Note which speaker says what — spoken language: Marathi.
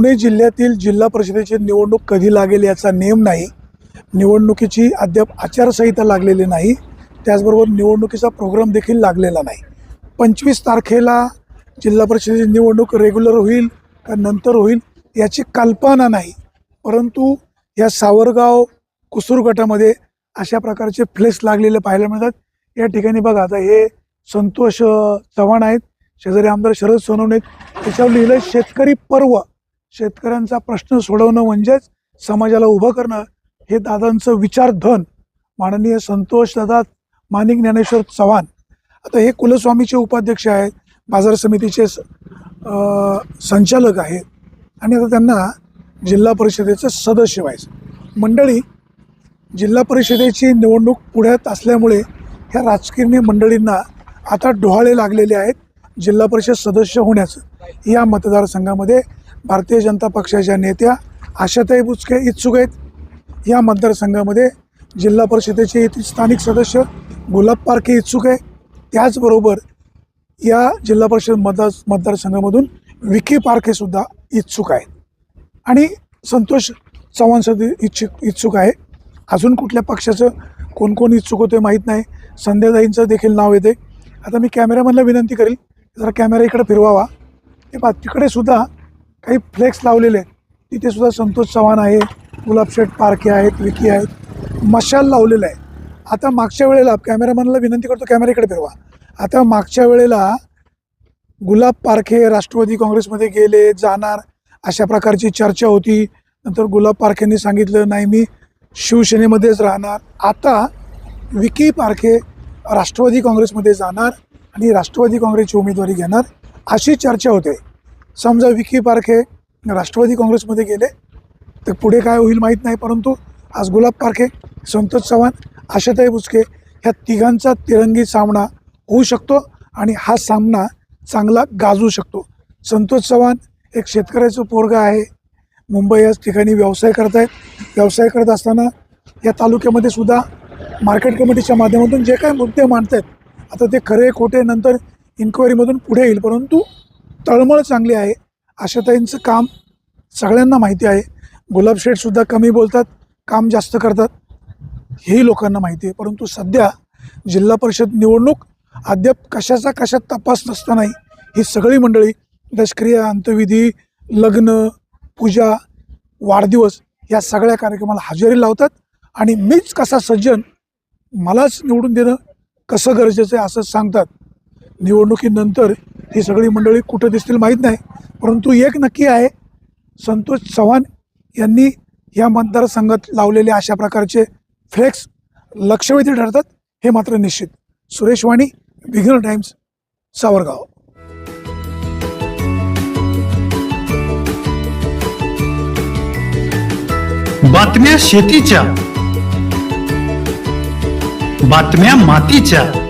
Speaker 1: पुणे जिल्ह्यातील जिल्हा परिषदेची निवडणूक कधी लागेल याचा नियम नाही. निवडणुकीची अद्याप आचारसंहिता लागलेली नाही. त्याचबरोबर निवडणुकीचा प्रोग्राम देखील लागलेला नाही. पंचवीस तारखेला जिल्हा परिषदेची निवडणूक रेग्युलर होईल का नंतर होईल याची कल्पना नाही. परंतु या सावरगाव कुसूर गटामध्ये अशा प्रकारचे फ्लेक्स लागलेले पाहायला मिळतात. या ठिकाणी बघा आता हे संतोष चव्हाण आहेत. शेजारी आमदार शरद सोनवणे आहेत. त्याच्यावर लिहिलं शेतकरी पर्व शेतकऱ्यांचा प्रश्न सोडवणं म्हणजेच समाजाला उभं करणं हे दादांचं विचारधन. माननीय संतोष दादा मानिक ज्ञानेश्वर चव्हाण. आता हे कुलस्वामीचे उपाध्यक्ष आहेत बाजार समितीचे स- संचालक आहेत. आणि आता त्यांना जिल्हा परिषदेचं सदस्य व्हायचं. मंडळी जिल्हा परिषदेची निवडणूक पुढ्यात असल्यामुळे ह्या राजकीय मंडळींना आता डोहाळे लागलेले आहेत जिल्हा परिषद सदस्य होण्याचं. या मतदारसंघामध्ये भारतीय जनता पक्षाच्या नेत्या आशाताई बुचके इच्छुक आहेत. या मतदारसंघामध्ये जिल्हा परिषदेचे येथील स्थानिक सदस्य गुलाब पारखे इच्छुक आहे. त्याचबरोबर या जिल्हा परिषद मतदार मतदारसंघामधून विखे पारखेसुद्धा इच्छुक आहेत. आणि संतोष चव्हाणसुद्धा इच्छुक इच्छुक आहे. अजून कुठल्या पक्षाचं कोण कोण इच्छुक होते माहीत नाही. संध्याताईंचं देखील नाव येते आता मी कॅमेरामॅनला विनंती करेल जरा कॅमेरा इकडे फिरवावा. ते पहा तिकडे सुद्धा काही फ्लेक्स लावलेले आहेत. तिथे सुद्धा संतोष चव्हाण आहे गुलाबशेठ पारखे आहेत विकी आहेत मशाल लावलेलं आहे आता मागच्या वेळेला कॅमेरामॅनला विनंती करतो कॅमेरेकडे फिरवा. आता मागच्या वेळेला गुलाब पारखे राष्ट्रवादी काँग्रेसमध्ये गेले जाणार अशा प्रकारची चर्चा होती. नंतर गुलाब पारखेंनी सांगितलं नाही मी शिवसेनेमध्येच राहणार. आता विकी पारखे राष्ट्रवादी काँग्रेसमध्ये जाणार आणि राष्ट्रवादी काँग्रेसची उमेदवारी घेणार. अशी चर्चा होते. समजा विकी पारखे राष्ट्रवादी काँग्रेसमध्ये गेले तर पुढे काय होईल माहीत नाही परंतु आज गुलाब पारखे संतोष चव्हाण आशाताई बुचके ह्या तिघांचा तिरंगी सामना होऊ शकतो आणि हा सामना चांगला गाजू शकतो. संतोष चव्हाण एक शेतकऱ्याचं पोरगा आहे. मुंबई याच ठिकाणी व्यवसाय करत आहेत व्यवसाय करत असताना या तालुक्यामध्ये सुद्धा मार्केट कमिटीच्या माध्यमातून जे काही मुद्दे आहेत आता ते खरे खोटे नंतर इन्क्वायरीमधून पुढे येईल परंतु तळमळ चांगली आहे. आशाताईंचं काम सगळ्यांना माहिती आहे. गुलाब शेठसुद्धा कमी बोलतात काम जास्त करतात हेही लोकांना माहिती आहे. परंतु सध्या जिल्हा परिषद निवडणूक अद्याप कशाचा कशात तपास नसतानाही ही सगळी मंडळी दशक्रिया अंत्यविधी लग्न पूजा वाढदिवस या सगळ्या कार्यक्रमाला हजेरी लावतात. आणि मीच कसा सज्जन मलाच निवडून देणं कसं गरजेचं आहे असं सांगतात. निवडणुकीनंतर ही सगळी मंडळी कुठं दिसतील माहीत नाही. परंतु एक नक्की आहे संतोष चव्हाण यांनी या मतदारसंघात लावलेले अशा प्रकारचे फ्लेक्स लक्षवेधी ठरतात हे मात्र निश्चित. Suresh Wani beginner times Savargaon.
Speaker 2: बातम्या शेतीच्या बातम्या मातीच्या.